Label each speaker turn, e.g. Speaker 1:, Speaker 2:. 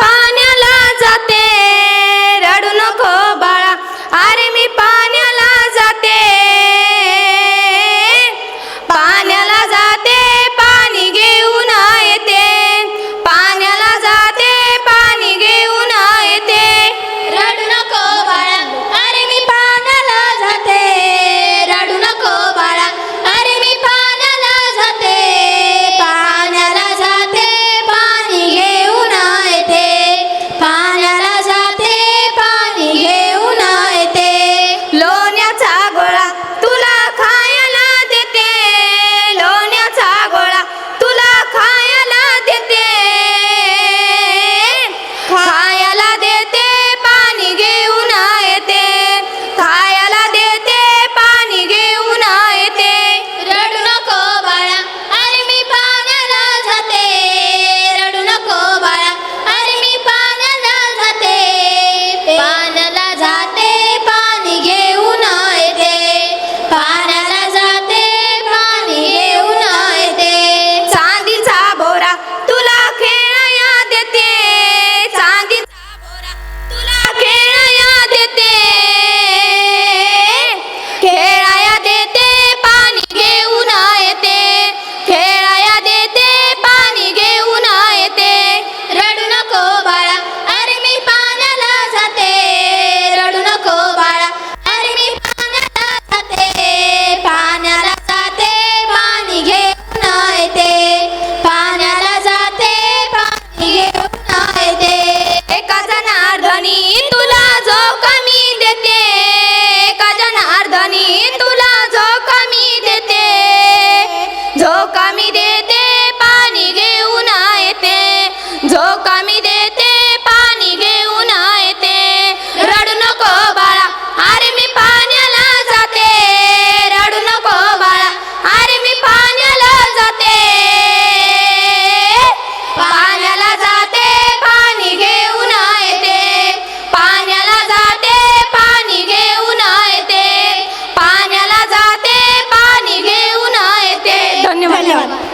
Speaker 1: ভাই আমি দে দে পানি গে येते पाण्याला जाते पाणी घेऊन येते धन्यवाद